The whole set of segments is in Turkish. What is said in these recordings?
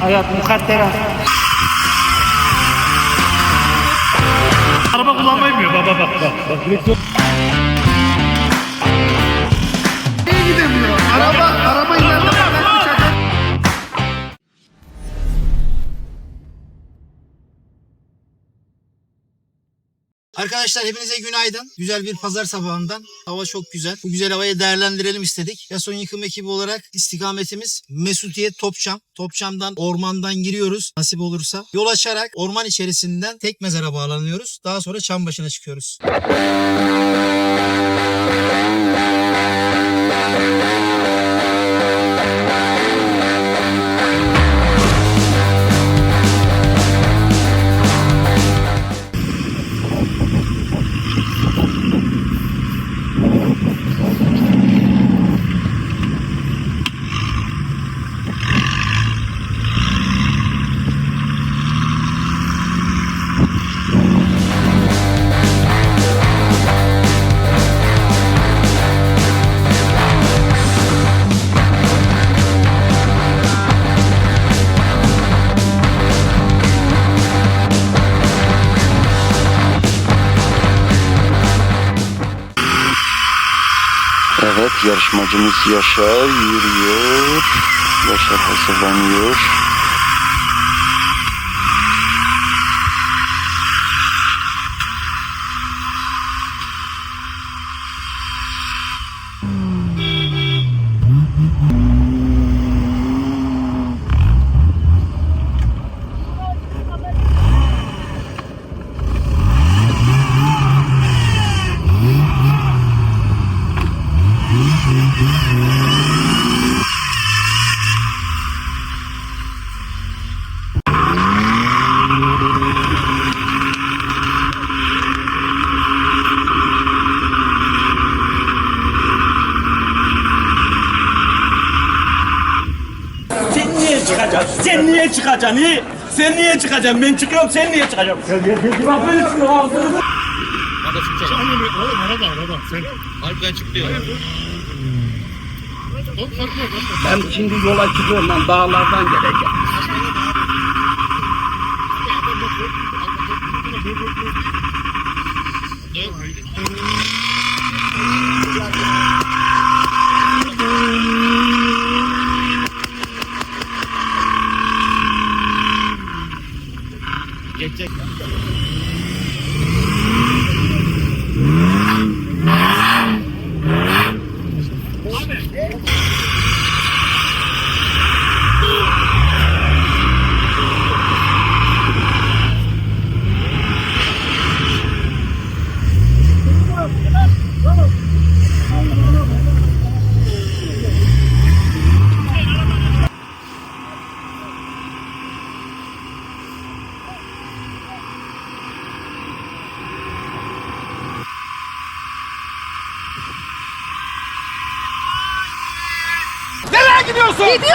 Hayat mukadderat. Araba kullanmayı bilmiyor. Bak bak bak. bak. Arkadaşlar hepinize günaydın. Güzel bir pazar sabahından. Hava çok güzel. Bu güzel havayı değerlendirelim istedik. Yason Yıkım ekibi olarak istikametimiz Mesutiye Topçam. Topçam'dan ormandan giriyoruz nasip olursa. Yol açarak orman içerisinden tek mezara bağlanıyoruz. Daha sonra çam başına çıkıyoruz. Yarışmacımız Yaşar yürüyor. Yaşar hazırlanıyor. Sen niye çıkacaksın? Sen niye çıkacaksın? Niye? Sen niye çıkacaksın? Ben çıkıyorum, sen niye çıkacaksın? Bak ben şu ağzını... Oğlum arada arada. Sen. Ben şimdi yola çıkıyorum lan, dağlardan geleceğim. Geçecek.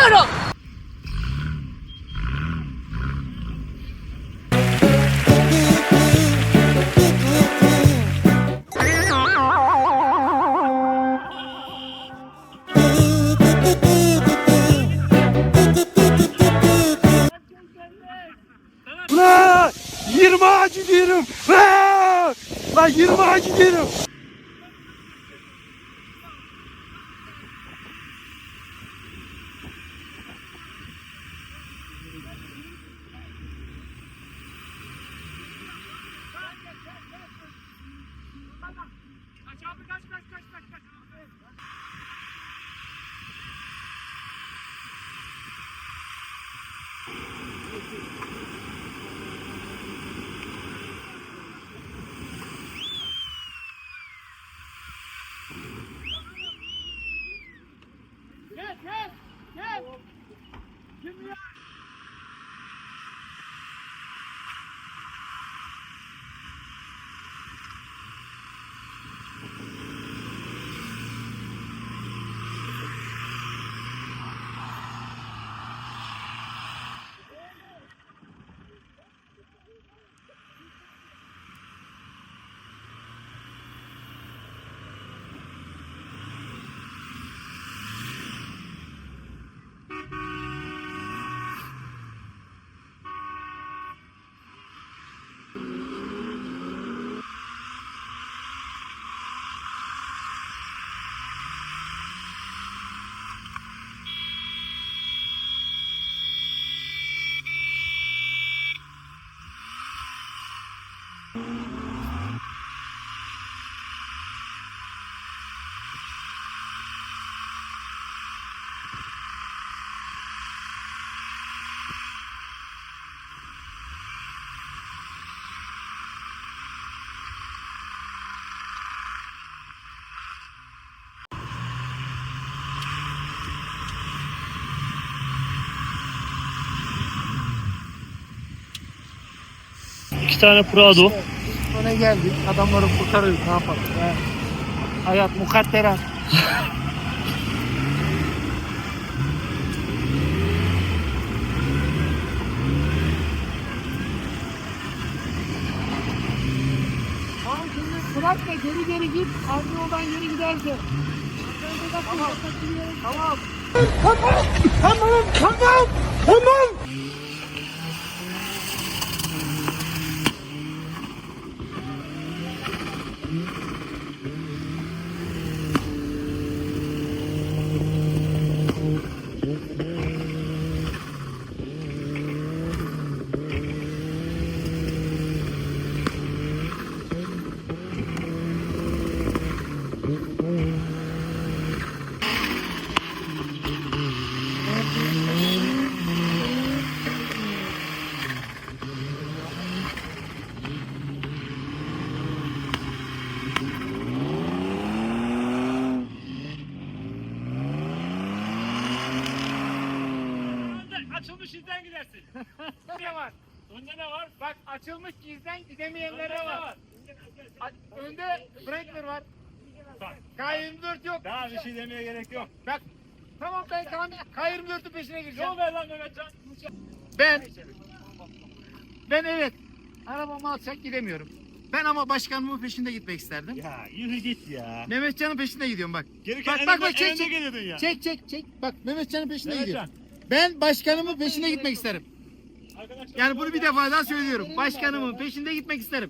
Gidiyorum. Lan 20 ağacı diyorum. Lan 20 ağacı diyorum. Give me a- tane Prado. Öne geldik. Adamları kurtarıyoruz. Ne yapalım? He. Hayat mukadderat. Bırak da geri geri git. Arka yoldan geri gidersin. Tamam. Tamam. Tamam. Tamam. Tamam. Tamam. Bak açılmış izden gidemeyenlere var. A- Önde Breaker var. K24 yok. Daha bir şey demeye gerek yok. Bak tamam ben K24'ün peşine gireceğim. Yol ver lan Mehmetcan. Ben ben evet arabamı alacak gidemiyorum. Ben ama başkanımın peşinde gitmek isterdim. Ya yürü git ya. Mehmetcan'ın peşinde gidiyorum bak. Gelirken Bak, bak, bak, çek, çek. geliyordun ya. Çek çek çek. Bak Mehmetcan'ın peşinde Mehmetcan. gidiyorum. Ben başkanımın peşinde gitmek isterim. Yani bunu bir defa daha söylüyorum. Başkanımın peşinde gitmek isterim.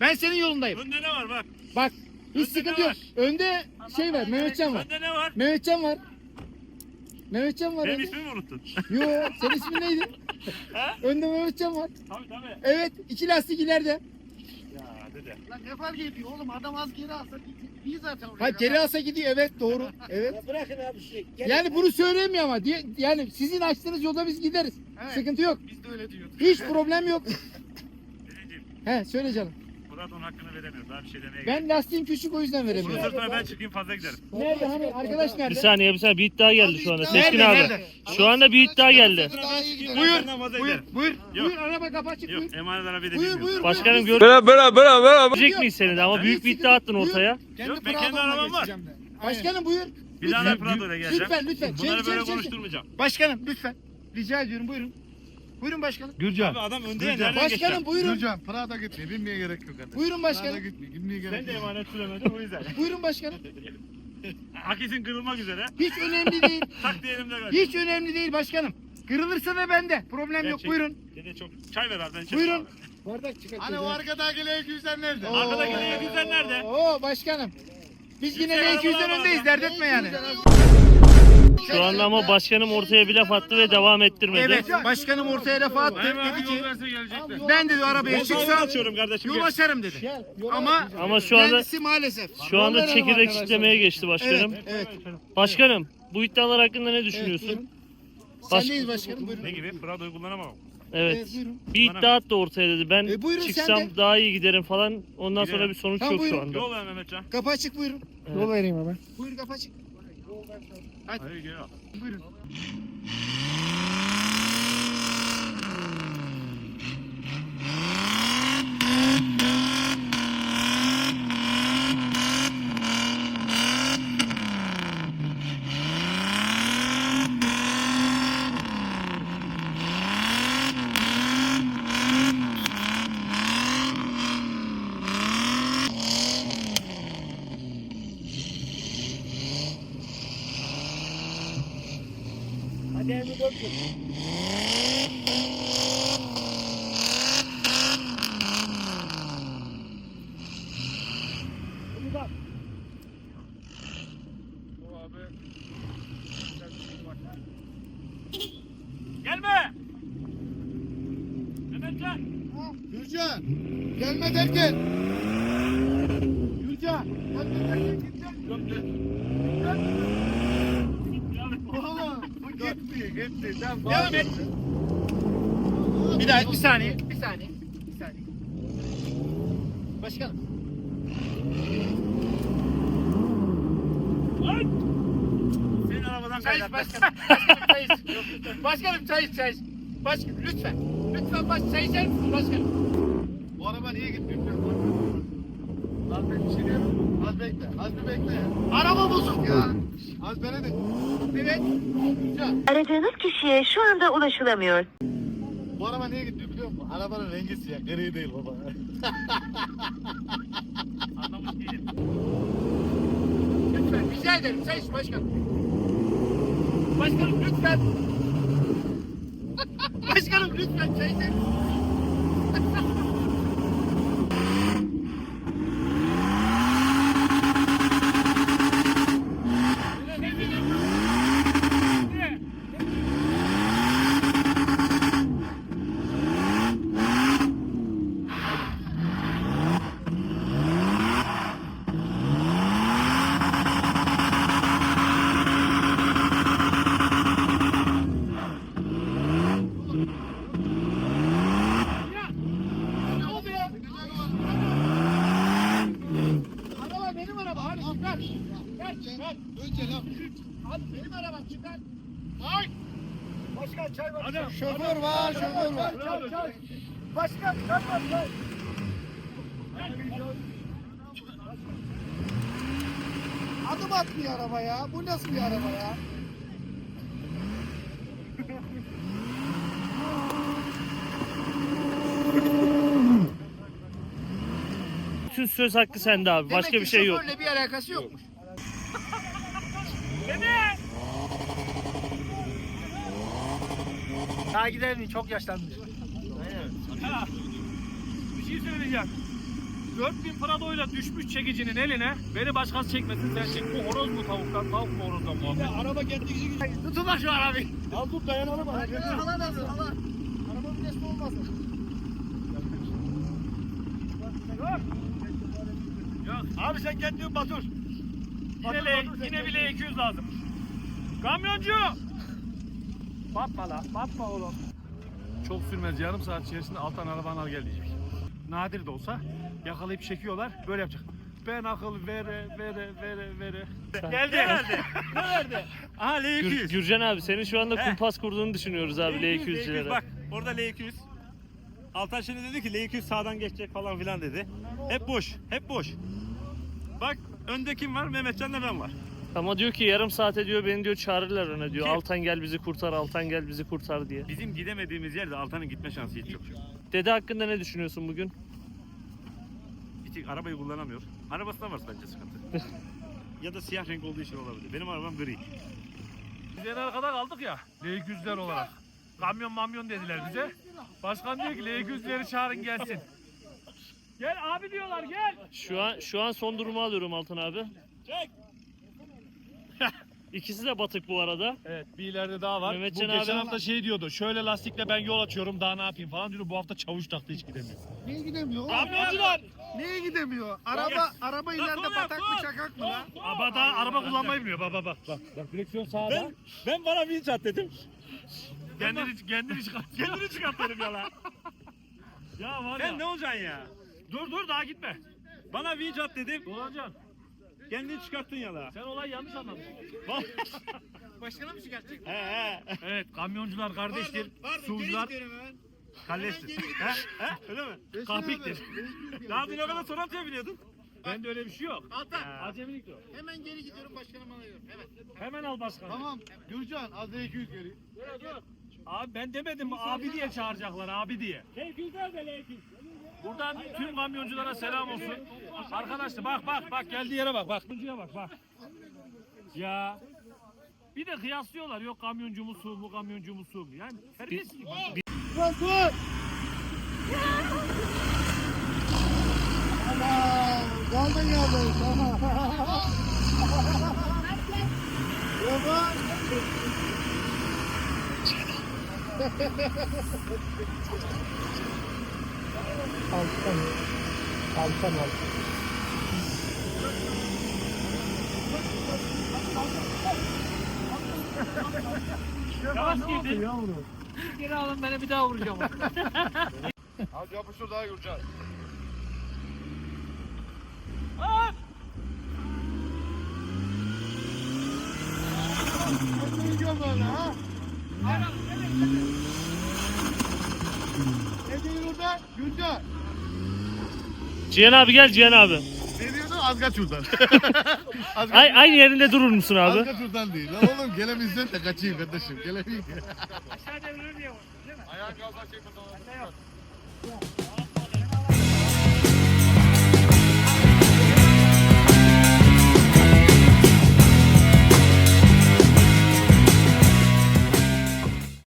Ben senin yolundayım. Önde ne var bak. Bak hiç Önde sıkıntı ne yok. var? Önde şey var Mehmetcan var. Önde ne var? Mehmetcan var. Mehmetcan var. Benim önde. ismimi mi unuttun? Yo senin ismin neydi? Ha? Önde Mehmetcan var. Tabii tabii. Evet iki lastik ileride. Ya dede. Lan ne fark ediyor oğlum adam az geri alsa iyi zaten oraya. Hayır geri alsa gidiyor evet doğru. Evet. Bırakın abi şey. Yani bunu söylemiyor ama. Diye, yani sizin açtığınız yolda biz gideriz. Evet. Sıkıntı yok. Biz de öyle diyorduk. Hiç problem yok. Dedeciğim He söyle canım. Murat onun hakkını veremiyor. Daha bir şey demeye Ben lastiğim küçük o yüzden yok. Bunun veremiyorum. sırtına ben çıkayım fazla giderim. Nerede hani arkadaş Bir nerede? saniye bir saniye bir iddia geldi şu anda. Nerede, Seçkin abi. nerede? Şu anda bir iddia geldi. Buyur, buyur, giderim. buyur, Yok. buyur, araba kapı açık, buyur. Yok emanet arabayı da Buyur, bilmiyorum. buyur, Başkanım buyur. gör- Görecek miyiz seni de ama büyük bir iddia attın Buyur. ortaya. Yok, ben kendi arabam var. Başkanım buyur. Bir daha ben Prado'yla geleceğim. Lütfen, lütfen. Bunları Çevir, böyle çevir, çevir. konuşturmayacağım. Başkanım lütfen. Rica ediyorum buyurun. Buyurun başkanım. Abi adam önde ya nereden Başkanım geçeceğim? buyurun. Gürcan Prada gitme. Binmeye gerek yok artık. Buyurun Prada başkanım. gitme. Binmeye gerek Sen de yok. emanet süremedin o yüzden. Buyurun başkanım. Akisin kırılmak üzere. Hiç önemli değil. Tak diyelim de ver. Hiç önemli değil başkanım. Kırılırsa da bende. Problem yok. çek. Buyurun. Dede çok çay ver abi ben içerim Buyurun. abi. Bardak çıkart. Hani o arkadaki L200'ler nerede? Oo. Arkadaki L200'ler nerede? Oo başkanım. Biz yine Yüksek L200'den arabalar var öndeyiz. ya. Dert etme yani. Şu anda ama başkanım ortaya bir laf attı ve devam ettirmedi. Evet. Başkanım ortaya laf attı. Hemen Dedi ki ben dedi arabaya çıksam açıyorum kardeşim. yol açarım dedi. Ama Ama şu anda kendisi maalesef. şu anda çekirdek çitlemeye geçti başkanım. Evet. Başkanım bu iddialar hakkında ne Evet, düşünüyorsun? Baş- Sendeyiz başkanım. Buyurun. Ne gibi? Prado'yu kullanamam. Evet. Evet, buyurun. Bir iddia attı ortaya dedi. Ben E, buyurun, sen çıksam de. daha iyi giderim falan. Ondan sonra Giderim. bir sonuç Tamam, yok şu buyurun. anda. Yol ver Mehmetcan. Kapı açık buyurun. Evet. Yol vereyim abi. Buyurun kapı açık. Hayır gel. Buyurun. Gelme! Mehmetcan! Gürcan. Gelme derken. Gürcan. Gelme derken gideceğim. Oğlum bu gitti. Sen Devam et. Bir daha bir saniye. Bir saniye. Bir saniye. Başkanım. Senin arabadan Çay iç kaynaklı. başkanım. Başkanım çay iç. Başkanım çay iç çay iç. Başkanım lütfen. Lütfen baş çay içer misiniz başkanım? Bu araba niye gitmiyor? Az bekle şey. Az bekle. Az bir bekle. Araba bozuk ya. Az. Evet. Aradığınız kişiye şu anda ulaşılamıyor. Bu araba niye gitmiyor biliyor musun? Arabanın rengi siyah. Gri değil baba. Anlamış değilim. Lütfen rica ederim. Sen iç başkan. Başkanım lütfen. başkanım lütfen çay içelim. Ne oldu ya? Araba benim araba. Hadi çıkar. Çıkar çıkar. Önce lan. Hadi benim arabam çıkar. Ay. Başkan çay var. Hadi. Şoför var, şoför var. Çay, çay. Başkan çay var, çay. Adım atmıyor araba ya. Bu nasıl bir araba ya? Bütün söz hakkı sende abi. Başka bir şey yok. Şoförle bir alakası yokmuş. Daha gidelim çok yaşlanmış. Bir şey söyleyeceğim. 4000 Prado'yla düşmüş çekicinin eline beni başkası çekmesin sen çek. Bu horoz mu tavuktan, tavuk mu horozdan muhabbet. Araba kendi gidiyor. Tutun lan şu arabayı. Al dur dayanalım. Hala nasıl? Hala. Araba vitesli olmasın. Yok. Abi sen kendin Batur. Yine, le, yine bile 200 lazım. Kamyoncu! Batma la, batma oğlum. Çok sürmez yarım saat içerisinde alttan arabanı al gel diyecek. Nadir de olsa yakalayıp çekiyorlar böyle yapacak. Ben akıl vere vere vere vere. Geldi. Ne verdi? ne verdi? Aha L200. Gürcan abi senin şu anda kumpas kurduğunu düşünüyoruz abi L200, L200'cülere. Bak orada L200. Altan şimdi dedi ki L200 sağdan geçecek falan filan dedi. Hep boş, hep boş. Bak önde kim var? Mehmetcan'la ben var. Ama diyor ki yarım saate diyor beni diyor çağırırlar öne diyor. Kim? Altan gel bizi kurtar, Altan gel bizi kurtar diye. Bizim gidemediğimiz yerde Altan'ın gitme şansı hiç yok. Dede hakkında ne düşünüyorsun bugün? Bir tek arabayı kullanamıyor. Arabasında var bence sıkıntı. ya da siyah renk olduğu için olabilir. Benim arabam gri. Biz en arkada kaldık ya L200'ler olarak. Kamyon mamyon dediler bize. Başkan diyor ki L200'leri çağırın gelsin. Gel abi diyorlar gel. Şu an şu an son durumu alıyorum Altan abi. İkisi de batık bu arada. Evet bir ileride daha var. Mehmetcan bu geçen abi- hafta şey diyordu. Şöyle lastikle ben yol açıyorum daha ne yapayım falan diyordu. Bu hafta çavuş taktı hiç gidemiyor. Niye gidemiyor? Kamyoncular. Niye gidemiyor? Araba araba ileride Dur, batak mı çakak mı lan? Ama daha araba kullanmayı bilmiyor. Bak bak bak. Bak, bak direksiyon sağda. Ben, ben bana bir çat dedim. Kendini, kendini çıkart. kendini çıkart dedim ya lan. ya var Sen ne olacaksın ya? Dur dur daha gitme. Bana bir çat dedim. Dolacaksın. Kendini çıkarttın ya la. Sen olayı yanlış anladın. Başkana mı çıkartacak? he he. Evet kamyoncular kardeştir. Sucular kalleştir. he he öyle mi? Kapiktir. Daha dün o kadar Sonata'ya biniyordun. Bende öyle bir şey yok. Altan. Acemiliktir o. Hemen geri gidiyorum başkanım alıyorum. Evet. Hemen al başkanı. Tamam. Gürcan az da 200 geri. Abi ben demedim mi abi diye çağıracaklar abi diye. Buradan tüm kamyonculara selam olsun. Arkadaşlar bak bak bak geldiği yere bak bak. Kamyoncuya bak bak. Ya bir de kıyaslıyorlar yok kamyoncu mu su mu kamyoncu mu su mu yani herkes gibi. Dur dur. Ana kaldın ya Baba. Yavaş gidin. Geri alın beni bir daha vuracağım. Hadi yapıştır daha. Ne gidiyorsun böyle ha? Ne Cihan abi gel Cihan abi. Ne diyordun? Az kaç şuradan. Az kaç- Ay, aynı yerinde durur musun abi? kaç şuradan değil. Lan oğlum gelemizden de kaçayım kardeşim. Gelemeyeyim. Aşağı devrilir diye var. Değil mi? Ayağa kalkar şey